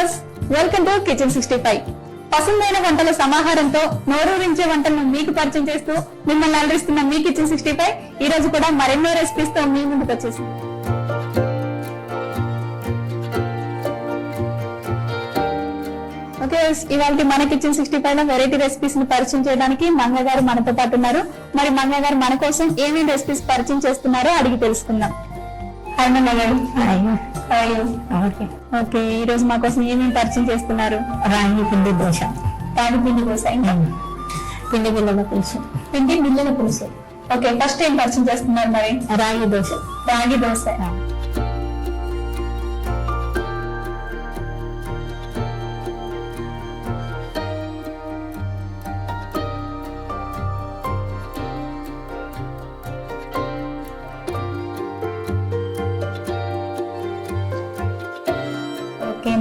Viewers welcome to kitchen sixty five. పసందైన వంటల సమాహారంతో నోరూరించే వంటలను మీకు పరిచయం చేస్తూ మిమ్మల్ని అలరిస్తున్న మీ కిచెన్ సిక్స్టీ ఫైవ్. ఈ రోజు కూడా మరెన్నో రెసిపీస్తో మీ ముందుకు వచ్చేసింది. ఓకే ఇవాళ మన కిచెన్ సిక్స్టీ ఫైవ్లో వెరైటీ రెసిపీస్ని పరిచయం చేయడానికి మంగ గారు మనతో పాటు ఉన్నారు. మరి మంగ గారు మన కోసం ఏమేమి రెసిపీస్ పరిచయం చేస్తున్నారో అడిగి తెలుసుకుందాం. హాయ్ మంగ గారు. హాయ్ ఓకే ఓకే ఈ రోజు మా కోసం ఏమేమి పరిచయం చేస్తున్నారు? రాగి పిండి దోశ. రాగి పిండి దోశ ఇంకా? పిండి బిల్లల పులుసు. పిండి బిల్లల పులుసు. ఓకే ఫస్ట్ ఏం పరిచయం చేస్తున్నారు మరి? రాగి దోశ. రాగి దోశ.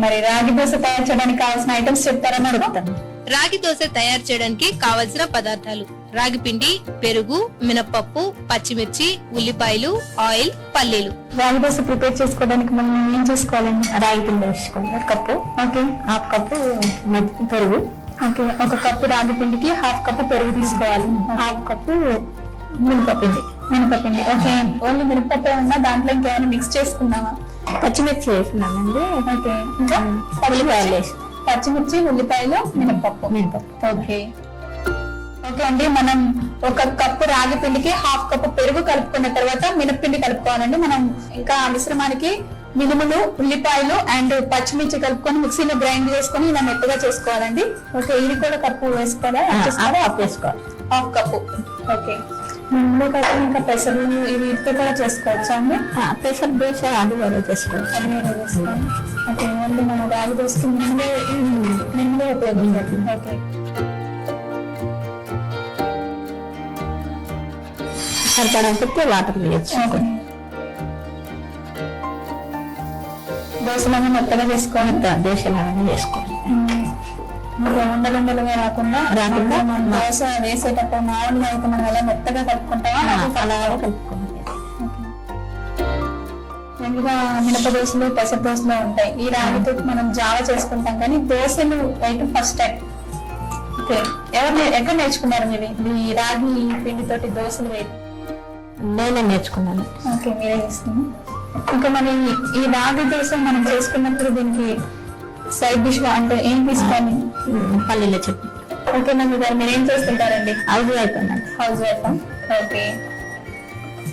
మరి రాగి దోశ తయారు చేయడానికి కావాల్సిన ఐటమ్స్ చెప్తారా మేడం రాగి దోశ తయారు చేయడానికి కావలసిన పదార్థాలు రాగి పిండి పెరుగు మినపప్పు పచ్చిమిర్చి ఉల్లిపాయలు ఆయిల్ పల్లీలు. రాగి దోశ ప్రిపేర్ చేసుకోవడానికి మనం ఏం చేసుకోవాలండి? రాగి పిండి వేసుకోండి. ఒక కప్పు. ఓకే. హాఫ్ కప్పు పెరుగు. ఓకే. ఒక కప్పు రాగి పిండికి హాఫ్ కప్పు పెరుగు తీసుకోవాలి. హాఫ్ కప్పు మినపపిండి. మినపపిండి. ఓకే. ఓన్లీ మినపప్పు ఉన్నా దాంట్లో ఇంకేమైనా మిక్స్ చేసుకున్నావా పచ్చిమిర్చి వేసినామండి ఓకే. ఇంకా ఉల్లిపాయలు వేసి పచ్చిమిర్చి ఉల్లిపాయలు మినపప్పు మినపప్పు ఓకే. ఓకే అండి మనం ఒక కప్పు రాగి పిండికి హాఫ్ కప్పు పెరుగు కలుపుకున్న తర్వాత మినప్పిండి కలుపుకోవాలండి. మనం ఇంకా మిశ్రమానికి మినుములు ఉల్లిపాయలు అండ్ పచ్చిమిర్చి కలుపుకొని మిక్సీలో గ్రైండ్ చేసుకొని ఇలా మెత్తగా చేసుకోవాలండి. ఓకే ఇది కూడా కప్పు వేసుకోవాలా? హాఫ్ వేసుకోవాలి హాఫ్ కప్పు. ఓకే. మినుములు కాకుండా ఇంకా ఇవి వీటితో కూడా చేసుకోవచ్చా అండి? పెసర దోశ అది వేరే చేసుకోవాలి అది వేరే చేసుకోవాలి. ఓకే ఓన్లీ మనం రాగి దోశకి మినుములే మినుములే ఉపయోగించాలి. ఓకే. సరిపడా పెట్టి వాటర్ వేసుకోవాలి దోశలను మెత్తగా చేసుకోవాలి. దోశ లాగానే వేసుకోవాలి ఇంకా ఉండలుండలుగా రాకుండా రాకుండా మనం దోశ వేసేటప్పుడు మామూలుగా అయితే మనం ఎలా మెత్తగా అలాగే కలుపుకోవాలి మినప దోశలు పెసర దోశలు ఉంటాయి. ఈ రాగితో మనం జావ చేసుకుంటాం కానీ దోశలు అయితే ఫస్ట్ టైం ఓకే. ఎవరు ఎక్కడ నేర్చుకున్నారు మీరు? ఈ రాగి పిండితోటి దోశలు వేయడం? నేనే నేర్చుకున్నాను. ఓకే మీరే చేస్తుంది ఇంకా మరి ఈ రాగి దోశ మనం చేసుకున్నప్పుడు దీనికి సైడ్ డిష్గా అంటే ఏం ఉమ్, పల్లీల చట్నీ. ఓకే నన్ను గారు మీరు ఏం చేస్తుంటారండి? అవును అయిపోయిందండి హౌస్ వైఫ్ ఓకే.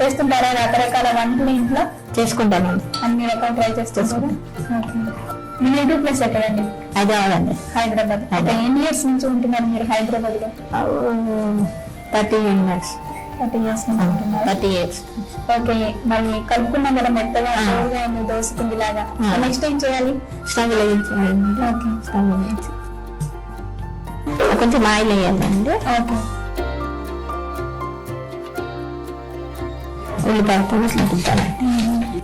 చేస్తుంటారా? రకరకాల వంటలు ఇంట్లో? చేసుకుంటానండి అన్ని రకాలు ట్రై చేస్తుంటారు? ఓకే. మీ నేటివ్ ప్లేస్ ఎక్కడండి? హైదరాబాద్ అండి. హైదరాబాద్. ఎన్ని ఇయర్స్ నుంచి ఉంటున్నారు మీరు హైదరాబాద్లో thirty years. Thirty years thirty okay మరి కలుపుకున్నాం కదా మెత్తగా పిండి లాగా. నెక్స్ట్ ఏం చేయాలి? స్టవ్ ఓకే స్టవ్ వెలిగించి. కొంచెం ఆయిల్ వేయాలండి. ఓకే ఉల్లిపాయతో ఇట్లా దింపాలండి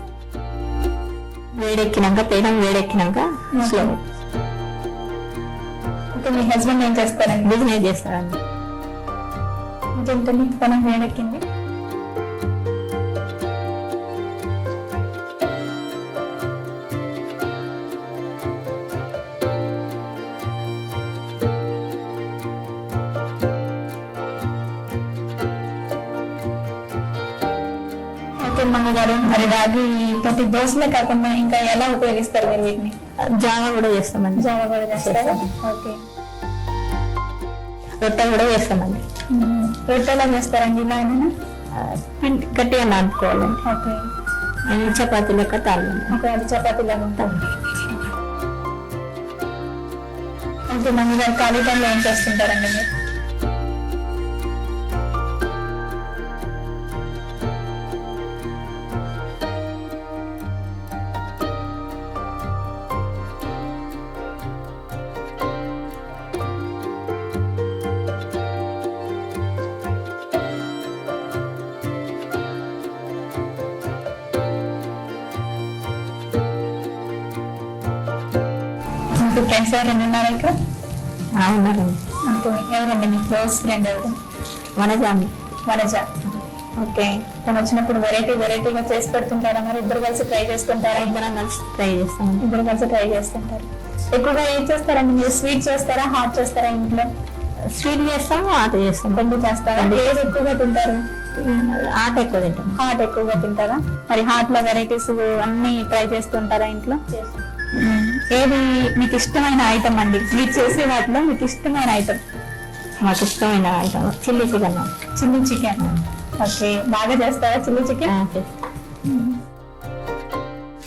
వేడెక్కినాక పేడం వేడెక్కినాక స్లో ఓకే మీ హస్బెండ్ ఏం చేస్తారండి? బిజినెస్ చేస్తారండి. ఇంకేంటండి తన వేడెక్కింది ఓకే మన గారు మరి రాగి ప్రతి దోశలే కాకుండా ఇంకా ఎలా ఉపయోగిస్తారు మీరు వీటిని? జావ కూడా చేస్తామండి. జావా కూడా చేస్తారా? ఓకే. రొట్టె కూడా చేస్తామండి. రొట్టెలా చేస్తారండి ఆ, పిండి గట్టిగా నాటుకోవాలండి ఓకే. అది చపాతీ లెక్క తాళండి ఓకే అది చపాతీ లాగా ఉంటుంది. ఓకే మమ్మీ గారు ఖాళీ టైంలో ఏం చేస్తుంటారండి మీరు? ఫ్రెండ్స్ ఎవరైనా ఉన్నారా ఇక్కడ? అంతే ఎవరండి మీ క్లోజ్ ఫ్రెండ్ ఎవరు? వనజామి వనజ. ఓకే. తను వచ్చినప్పుడు వెరైటీ వెరైటీగా చేసి పెడుతుంటారా మరి? ఇద్దరు కలిసి ట్రై చేస్తుంటారా? ఇద్దరం కలిసి ట్రై చేస్తామండి. ఇద్దరు కలిసి ట్రై చేస్తుంటారు. ఎక్కువగా ఏం చేస్తారండి మీరు? స్వీట్ చేస్తారా? హాట్ చేస్తారా ఇంట్లో? స్వీట్ చేస్తాము ఆట చేస్తాం రెండు చేస్తారా? ఏది ఎక్కువగా తింటారు? ఆట ఎక్కువ తింటాం హాట్ ఎక్కువగా తింటారా? మరి హాట్లో వెరైటీస్ అన్ని ట్రై చేస్తుంటారా ఇంట్లో? మ్మ్. ఏది? మీకు ఇష్టమైన ఐటమ్ అండి. మీరు చేసే వాటిలో మీకు ఇష్టమైన ఐటమ్ మాకు ఇష్టమైన item chilli chicken. Chilli chicken. Okay. బాగా చేస్తారా చిల్లీ చికెన్?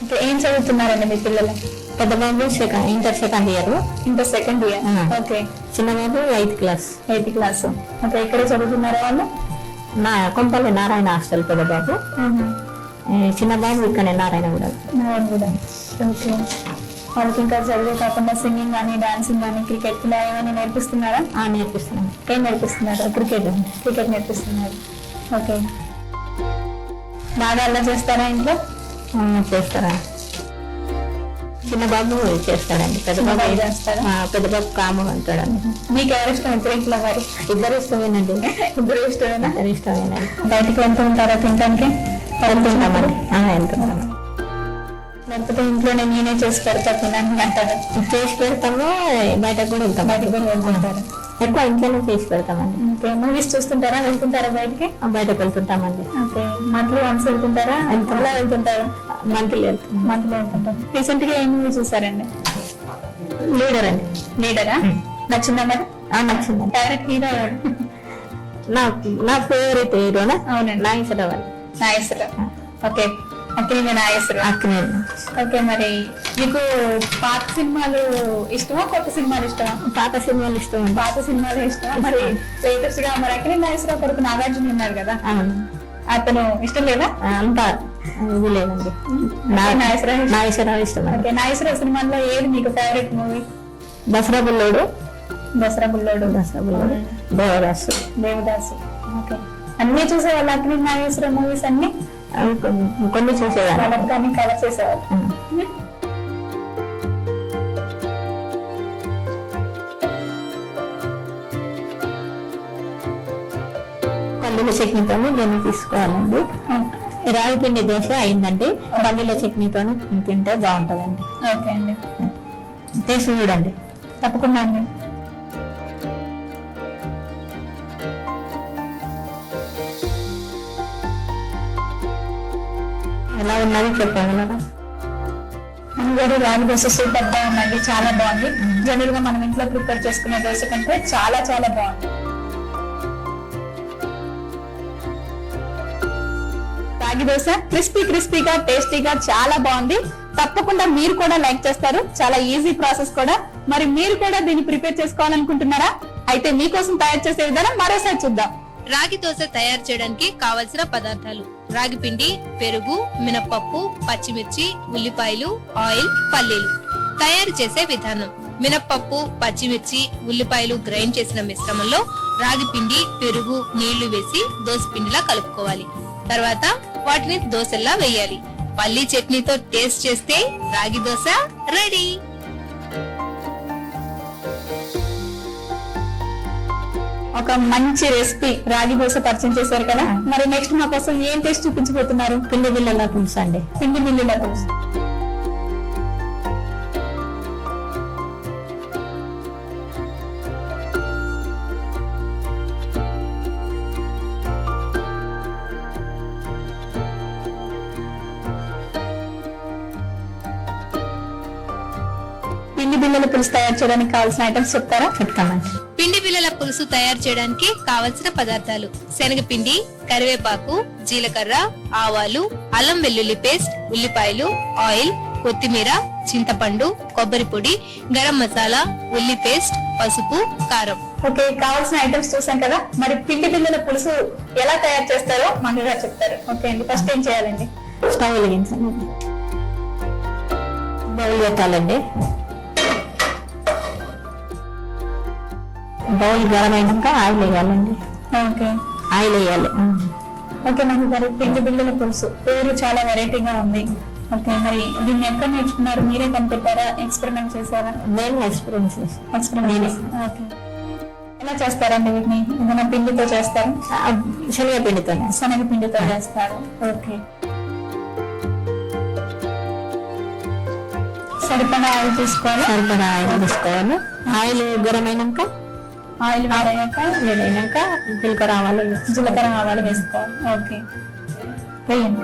ఇంకా ఏం చదువుతున్నారండి మీ పిల్లలు? పెద్ద బాబు సెకండ్ ఇంటర్ సెకండ్ ఇయర్. ఇంకా సెకండ్ ఇయర్. ఓకే. చిన్న బాబు eighth class. Eighth class. Okay ఇక్కడ చదువుతున్నారా వాళ్ళు? నా కొంపల్లి నారాయణ హాస్టల్ పెద్ద బాబు చిన్న బాబు ఇక్కడ నారాయణ కూడా అవును కూడా ఓకే. వాళ్ళకి ఇంకా చదివే కాకుండా సింగింగ్ కానీ డాన్సింగ్ కానీ క్రికెట్ ఇలా ఏమైనా నేర్పిస్తున్నారా? ఆ, నేర్పిస్తున్నాం ఏం నేర్పిస్తున్నారు? క్రికెట్ క్రికెట్ నేర్పిస్తున్నారు. ఓకే. బాగా అలా చేస్తారా ఇంట్లో? చేస్తారా? చిన్న బాబు చేస్తాడండి. పెద్ద బాబు చేస్తాడా? పెద్ద బాబు కాము అంటాడండి. మీకు ఎవరు ఇష్టం ఇద్దరింట్లో మరి? ఇద్దరు ఇష్టమేనండి. ఇద్దరు ఇష్టమేనా? ఇద్దరు ఇష్టమేనండి. బయటికి వెళ్తూ ఉంటారా తినడానికి వెళ్తుంటామండి. వెళ్తుంటాము లేకపోతే ఇంట్లోనే నేనే చేసి పెడతా అంటారు. చేసి పెడతాము బయటకు కూడా వెళ్తాం బయటకు కూడా వెళ్తుంటారు ఎక్కువ ఇంట్లోనే చేసి పెడతామండి. Okay movies చూస్తుంటారా? వెళ్తుంటారా బయటికి? ఆ, బయటకు వెళ్తుంటామండి. ఓకే మంత్లీ వన్స్ వెళ్తుంటారా? వెళ్తాం. అలా వెళ్తుంటారా? మంత్లీ వెళ్తాం. మంత్లీ వెళ్తుంటారు. రీసెంట్గా ఏ మూవీ చూసారండి? లీడర్ అండి. లీడరా? నచ్చిందా మరి? ఆ, నచ్చిందండి. డైరెక్ట్ హీరో నా నా ఫేవరెట్ హీరోనా? అవునండి. నాగేశ్వరరావు నాగేశ్వరరావు ఓకే. అక్కినే నాగేశ్వరరావు అక్కనే ఓకే మరి మీకు పాత సినిమాలు ఇష్టమా కొత్త సినిమాలు ఇష్టమా? పాత సినిమాలు ఇష్టం పాత సినిమాలు ఇష్టమా? మరి లేటెస్ట్గా మరి అక్కినే నాగేశ్వరరావు కొడుకు నాగార్జున ఉన్నారు కదా. అతను ఇష్టం లేదా? అంతా ఇది లేదండి. నా- నాగేశ్వరరావు ఇష్టం. ఇష్టం ఓకే నాగేశ్వరరావు సినిమాల్లో ఏది మీకు favourite movie Dasara Bullodu. Dasara Bullodu. Dasara Bullodu. Devadasu. Devadasu. Okay. అన్ని చూసేవాళ్ళు అక్కినే నాగేశ్వర మూవీస్ అన్ని? కొన్ని- కలర్ కానీ కలర్ చేసేవాళ్ళు. పల్లీల చట్నీతో నేను తీసుకోవాలండి. రాగి పిండి దోశ అయిందండి. పల్లీల చట్నీతో తింటే బాగుంటుందండి. ఓకే అండి. టేస్ట్ చూడండి. తప్పకుండా అండి. ఎలా ఉన్నది చెప్పగలరా అందరూ రాగి దోశ సూపర్ బాగుందండి చాలా బాగుంది. జనరల్గా మనం ఇంట్లో ప్రిపేర్ చేసుకునే దోశ కంటే చాలా చాలా బాగుంది. రాగి దోశ క్రిస్పీ క్రిస్పీగా టేస్టీగా చాలా బాగుంది. తప్పకుండా మీరు కూడా లైక్ చేస్తారు. చాలా ఈజీ ప్రాసెస్ కూడా. మరి మీరు కూడా దీన్ని ప్రిపేర్ చేసుకోవాలనుకుంటున్నారా? అయితే మీకోసం తయారు చేసే విధానం మరోసారి చూద్దాం. రాగి దోశ తయారు చేయడానికి కావలసిన పదార్థాలు. రాగిపిండి పెరుగు మినపప్పు పచ్చిమిర్చి ఉల్లిపాయలు ఆయిల్ పల్లీలు. తయారు చేసే విధానం. మినపప్పు పచ్చిమిర్చి ఉల్లిపాయలు గ్రైండ్ చేసిన మిశ్రమంలో రాగిపిండి పెరుగు నీళ్ళు వేసి దోశ పిండిలా కలుపుకోవాలి. తర్వాత వాటిని దోశల్లా వేయాలి. పల్లీ చట్నీతో టేస్ట్ చేస్తే రాగి దోశ రెడీ. ఒక మంచి రెసిపీ రాగి దోశ పరిచయం చేశారు కదా? మరి నెక్స్ట్ మా కోసం ఏం టేస్ట్ చూపించబోతున్నారు? పిండి బిళ్ళలా పులుసు అండి. పిండి మిల్లుల పులుసు. పిండి బిళ్ళల పులుసు తయారు చేయడానికి కావాల్సిన ఐటమ్స్ చెప్తారా? చెప్తామండి. బిళ్ళల పులుసు తయారు చేయడానికి కావలసిన పదార్థాలు. శనగపిండి కరివేపాకు జీలకర్ర ఆవాలు అల్లం వెల్లుల్లి పేస్ట్ ఉల్లిపాయలు ఆయిల్ కొత్తిమీర చింతపండు కొబ్బరి పొడి గరం మసాలా ఉల్లి పేస్ట్ పసుపు కారం. ఓకే కావాల్సిన ఐటమ్స్ చూసాం కదా? మరి పిండి బిళ్ళల పులుసు ఎలా తయారు చేస్తారో మంగ గారు చెప్తారు. ఓకే అండి ఫస్ట్ ఏం చేయాలండి? స్టవ్ వెలిగించండి. బౌల్ పెట్టాలండి. బౌల్ గరం అయినాక ఆయిల్ వేయాలండి. ఓకే. ఆయిల్ వేయాలి. ఓకే నాకు మరి పిండి బిళ్ళల పులుసు. పేరు చాలా వెరైటీగా ఉంది. ఓకే మరి దీన్ని ఎక్కడ నేర్చుకున్నారు? మీరే కనిపెట్టారా ఎక్స్పెరిమెంట్ చేశారా? నేను ఎక్స్పీరియన్స్ ఎక్స్పెరిమెంట్ ఓకే. ఎలా చేస్తారండి వీటిని? ఏదైనా పిండితో చేస్తారు? శనగపిండితోనే శనగ పిండితో చేస్తారు. ఓకే. సరిపడా ఆయిల్ తీసుకోవాలి? సరిపడా ఆయిల్ తీసుకోవాలి. ఆయిల్ గరమైనాక ఆయిల్ వేడయ్యాక వేడైనాక జీలకర్ర ఆవాలు. జీలకర్ర ఆవాలు వేసుకోవాలి ఓకే. వేయండి.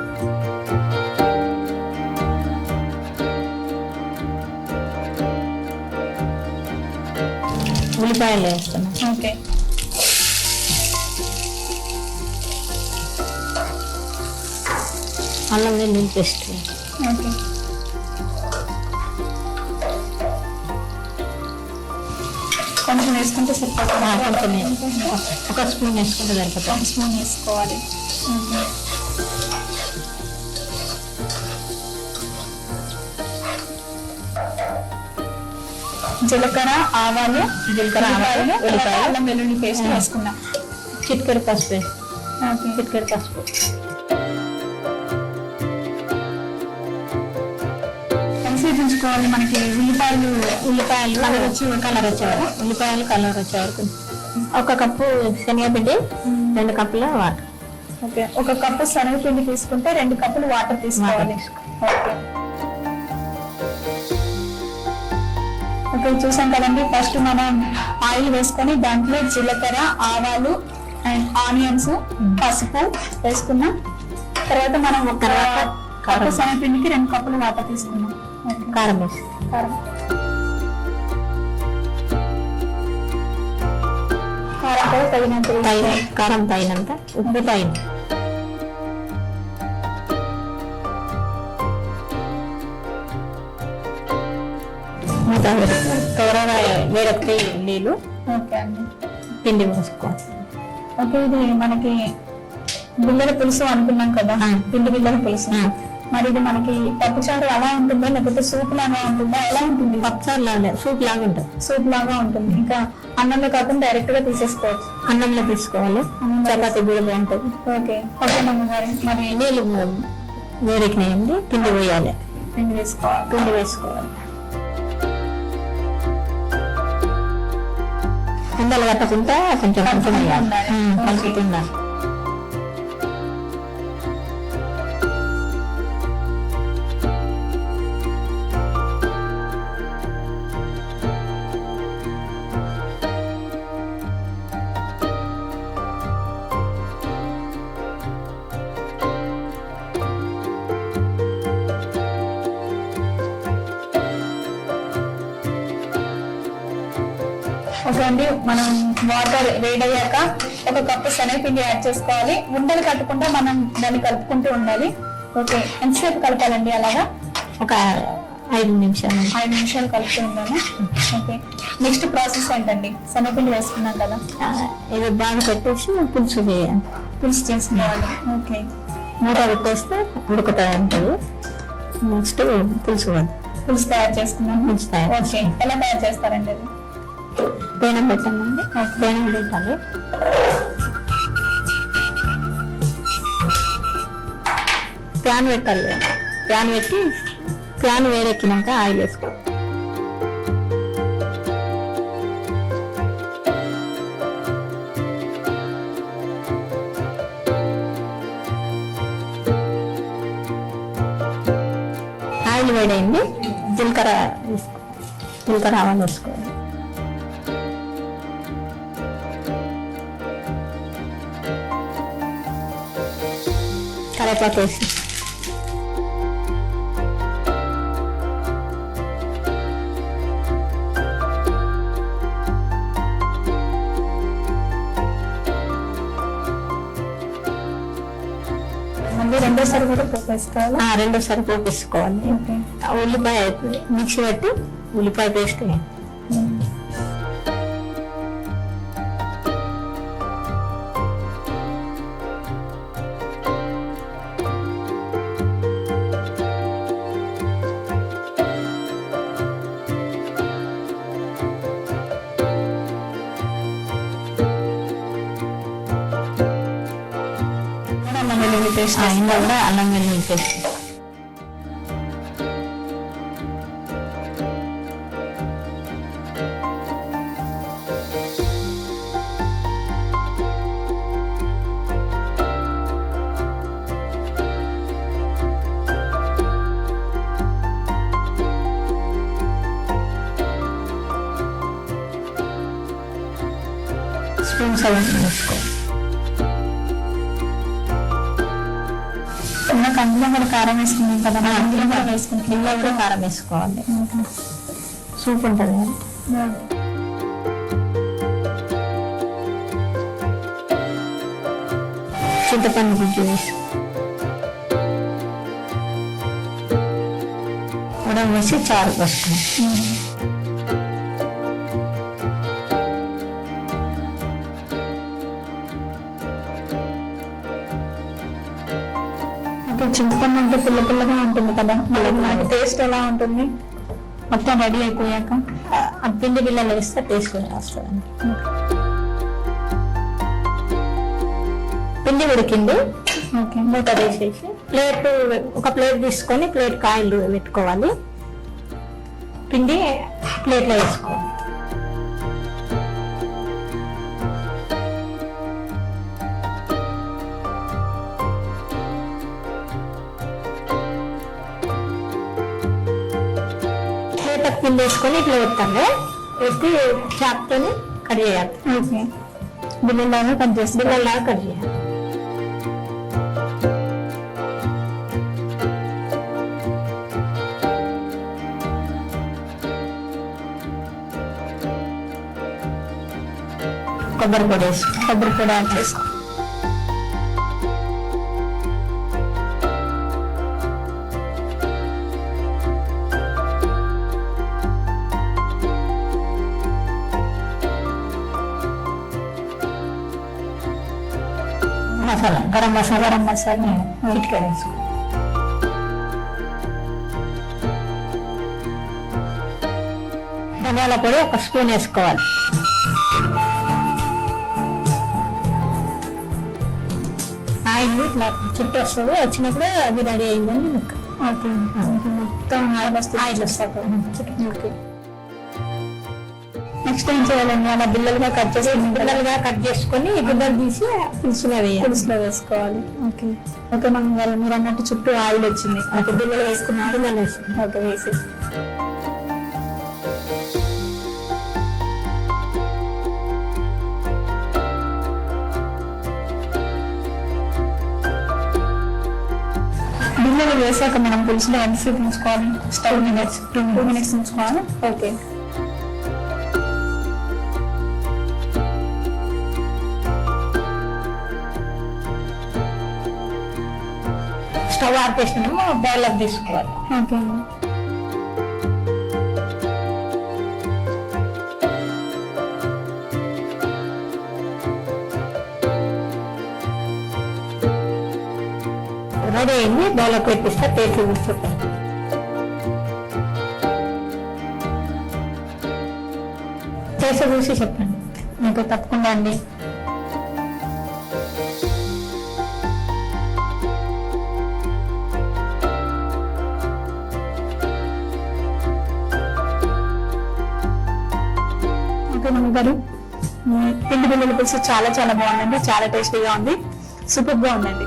ఉల్లిపాయలు వేస్తున్నాం. ఓకే. అల్లం వెల్లుల్లి పేస్ట్. ఓకే. వేసుకుంటే సరిపోతుంది ఒక స్పూన్ వేసుకుంటే సరిపోతుంది ఒక స్పూన్ వేసుకోవాలి. జీలకర్ర ఆవాలు జీలకర్ర, ఆవాలు, ఉల్లిపాయలు, అల్లం వెల్లుల్లి పేస్ట్. వేసుకున్నాం చిటికెడు పసుపు చిటికెడు పసుపు ఎంతసేపు ఉంచుకోవాలి మనకి ఉల్లిపాయలు ఉల్లిపాయలు కలర్ వచ్చి కలర్ వచ్చే వరకు ఉల్లిపాయలు కలర్ వచ్చే వరకు ఒక కప్పు శనగపిండి రెండు కప్పుల వాటర్. ఓకే. ఒక కప్పు శనగపిండి తీసుకుంటే రెండు కప్పులు వాటర్ తీసుకోవాలి. ఓకే. ఓకే చూసాం కదండి. ఫస్ట్ మనం ఆయిల్ వేసుకొని దాంట్లో జీలకర్ర ఆవాలు అండ్ ఆనియన్స్ పసుపు వేసుకున్నాం తర్వాత మనం ఒక తర్వాత కప్పు కారం. శనగపిండికి రెండు కప్పులు వాటర్ తీసుకున్నాం. కారం కారం కారం కూడా తగినంత. కారం తగినంత ఉప్పు తగిన త్వరగా వేడెక్కి నీళ్ళు పిండి పోసుకోవాలి ఓకే ఇది మనకి బిల్లల పులుసు అనుకున్నాం కదా. పిండి బిల్లల పులుసు. మరి ఇది మనకి పప్పుచారు అలా ఉంటుందా? లేకపోతే సూప్ లాగా ఉంటుందా? ఎలా ఉంటుంది? పప్పుచారు లాగా సూప్ లాగా ఉంటుంది. సూప్ లాగా ఉంటుంది. ఇంకా అన్నంలో కాకుండా డైరెక్ట్గా తీసేసుకోవచ్చు. అన్నంలో తీసుకోవాలి. చపాతీ కూడా బాగుంటుంది. ఓకే. ఓకే నమ్మగారు మరి నీళ్ళు వేడెక్కినాయండి. పిండి వేయాలి. పిండి వేసుకోవాలి. పిండి వేసుకోవాలి. కుండలు కట్టకుండా కొంచెం కొంచెం వేయాలి. అండి మనం వాటర్ వేడయ్యాక ఒక కప్పు శనగపిండి యాడ్ చేసుకోవాలి. ఉండలు కట్టకుండా మనం దాన్ని కలుపుకుంటూ ఉండాలి. ఓకే ఎంతసేపు కలపాలండి అలాగా? ఒక ఐదు నిమిషాలు. ఐదు నిమిషాలు కలుపుతూ ఉండాలి. ఓకే నెక్స్ట్ ప్రాసెస్ ఏంటండి? శనగపిండి వేసుకున్నాం కదా. ఇది బాగా పెట్టేసి పులుసు వేయాలి పులుసు చేసుకోవాలి. ఓకే. మూట పెట్టేస్తే ఉడుకుతుంది ఉంటుంది నెక్స్ట్ పులుసు. పులుసు తయారు చేసుకున్నాము పులుసు తయారు ఓకే ఎలా తయారు చేస్తారండి అది? పేనం పెట్టామండి. పేనం పెట్టాలి ప్యాన్ పెట్టాలి ప్యాన్ పెట్టి ప్యాన్ వేడెక్కినాక ఆయిల్ వేసుకో. ఆయిల్ వేడైంది. జీలకర్ర వేసుకో. జీలకర్ర ఆవాలు వేసుకో. కరేపాకు వేసి రెండోసారి కూడా పోపు వేసుకోవాలి ఆ, రెండోసారి పోపు వేసుకోవాలి ఓకే. ఆ ఉల్లిపాయ మిక్సీ పెట్టి ఉల్లిపాయ పేస్ట్ వేయాలి. అల్లం వెల్లుల్లి పేస్ట్ అయినా కూడా అల్లం వెల్లుల్లి పేస్ట్ కదా ఇందులో కూడా కారం వేసుకోవాలి. సూప్ ఉంటుంది. కదా చింతపండు గుజ్జు వేసి. ఉడక వేసి చారు పోసుకుంటాం. చింతపండు అంటే పుల్ల పుల్లగా ఉంటుంది కదా మరి టేస్ట్ ఎలా ఉంటుంది? మొత్తం రెడీ అయిపోయాక పిండి బిళ్ళలు వేస్తే టేస్ట్ వస్తుందండి. పిండి ఉడికింది. ఓకే. మూత వేసేసి ప్లేట్ ఒక ప్లేట్ తీసుకొని ప్లేట్ కాయలు పెట్టుకోవాలి. పిండి ప్లేట్లో వేసుకోవాలి. పిండి వేసుకొని ఇట్లా పెట్టాలి పెట్టి చాప్తోని కట్ చేయాలి. ఓకే. బిల్లులాగా కట్ చేసి బిళ్ళలాగా కట్ చేయాలి. కొబ్బరి పొడి వేసుకో. కొబ్బరి పొడి యాడ్ చేసుకో. గరం మసాలా గరం మసాలా చిటికెడు వేసుకో. ధనియాల పొడి ఒక స్పూన్ వేసుకోవాలి. ఆయిల్ ఇట్లా చుట్టూ వస్తుంది వచ్చినప్పుడు అది రెడీ అయిందని మొత్తం ఆయిల్ వస్తుంది. ఆయిల్ వస్తుంది. ఓకే నెక్స్ట్ ఏం చేయాలండి అలా బిల్లలుగా కట్ చేసి పిల్లలుగా కట్ చేసుకొని గుడ్డలు తీసి పులుసులో వేయాలి. పులుసులో వేసుకోవాలి. ఓకే. ఓకే మనం గారు మీరు అన్నట్టు చుట్టూ ఆయిల్ వచ్చింది. ఓకే. బిల్లలు వేసుకున్నారు. పిల్లలు వేసి ఓకే వేసి. బిల్లలు వేసాక మనం పులుసులో ఎంతసేపు ఉంచుకోవాలి? Stove minutes. టూ మినిట్స్ ఉంచుకోవాలి. ఓకే. స్టవ్ ఆపేసినాము బౌల్లోకి తీసుకోవాలి. ఓకే రెడీ అయింది బౌల్లోకి పెట్టిస్తే టేస్ట్ చూసుకుంటాం చేసి చూసి చెప్పండి. మీకు తప్పకుండా అండి. ఓకే గారు పిండి బిల్లల పులుసు చాలా చాలా బాగుందండి చాలా టేస్టీగా ఉంది సూపర్గా ఉందండి.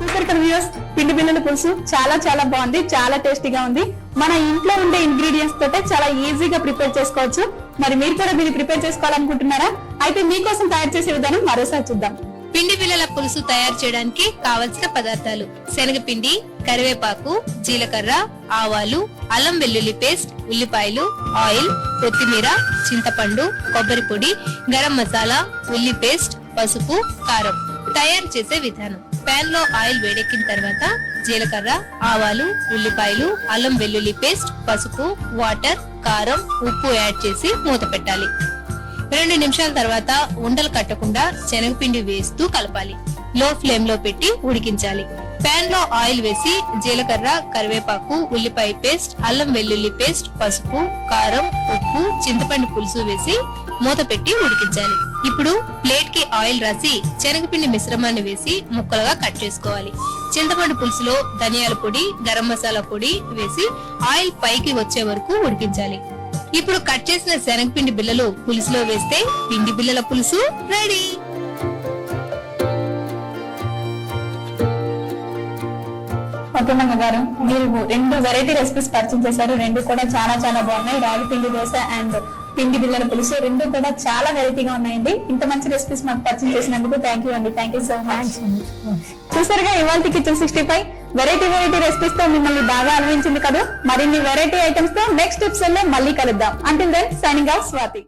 సూపర్ కదా వ్యూస్ పిండి బిల్లల పులుసు చాలా చాలా బాగుంది చాలా టేస్టీగా ఉంది. మన ఇంట్లో ఉండే ఇంగ్రీడియంట్స్ తోటే చాలా ఈజీగా ప్రిపేర్ చేసుకోవచ్చు. మరి మీరు కూడా దీన్ని ప్రిపేర్ చేసుకోవాలనుకుంటున్నారా? అయితే మీకోసం తయారు చేసే విధానం మరోసారి చూద్దాం. పిండి పిల్లల పులుసు తయారు చేయడానికి కావలసిన పదార్థాలు. శనగపిండి కరివేపాకు జీలకర్ర ఆవాలు అల్లం వెల్లుల్లి పేస్ట్ ఉల్లిపాయలు ఆయిల్ కొత్తిమీర చింతపండు కొబ్బరి పొడి గరం మసాలా ఉల్లి పేస్ట్ పసుపు కారం. తయారు చేసే విధానం. పాన్లో ఆయిల్ వేడెక్కిన తర్వాత జీలకర్ర ఆవాలు ఉల్లిపాయలు అల్లం వెల్లుల్లి పేస్ట్ పసుపు వాటర్ కారం ఉప్పు యాడ్ చేసి మూత పెట్టాలి. రెండు నిమిషాల తర్వాత ఉండలు కట్టకుండా శనగపిండి వేస్తూ కలపాలి. లో ఫ్లేమ్లో పెట్టి ఉడికించాలి. ప్యాన్లో ఆయిల్ వేసి జీలకర్ర కరివేపాకు ఉల్లిపాయ పేస్ట్ అల్లం వెల్లుల్లి పేస్ట్ పసుపు కారం ఉప్పు చింతపండు పులుసు వేసి మూత పెట్టి ఉడికించాలి. ఇప్పుడు ప్లేట్కి ఆయిల్ రాసి శనగపిండి మిశ్రమాన్ని వేసి ముక్కలుగా కట్ చేసుకోవాలి. చింతపండు పులుసులో ధనియాల పొడి గరం మసాలా పొడి వేసి ఆయిల్ పైకి వచ్చే వరకు ఉడికించాలి. ఇప్పుడు కట్ చేసిన శనగపిండి బిళ్ళలు పులుసులో వేస్తే పిండి బిళ్ళల పులుసు రెడీ. ఓకే మంగ గారు మీరు రెండు వెరైటీ రెసిపీస్ పరిచయం చేశారు. రెండు కూడా చాలా చాలా బాగున్నాయి. రాగి పిండి దోశ అండ్ పిండి బిళ్ళల పులుసు రెండు కూడా చాలా వెరైటీగా ఉన్నాయండి. ఇంత మంచి రెసిపీస్ మాకు పరిచయం చేసినందుకు థ్యాంక్ యూ అండి. థ్యాంక్ యూ సో మచ్ చూసారుగా ఇవాళ kitchen sixty five variety variety రెసిపీస్తో మిమ్మల్ని బాగా అనిపించింది కదా? మరిన్ని వెరైటీ ఐటమ్స్తో నెక్స్ట్ ఎపిసోడ్లో మళ్ళీ కలుద్దాం. Until then signing off Swathi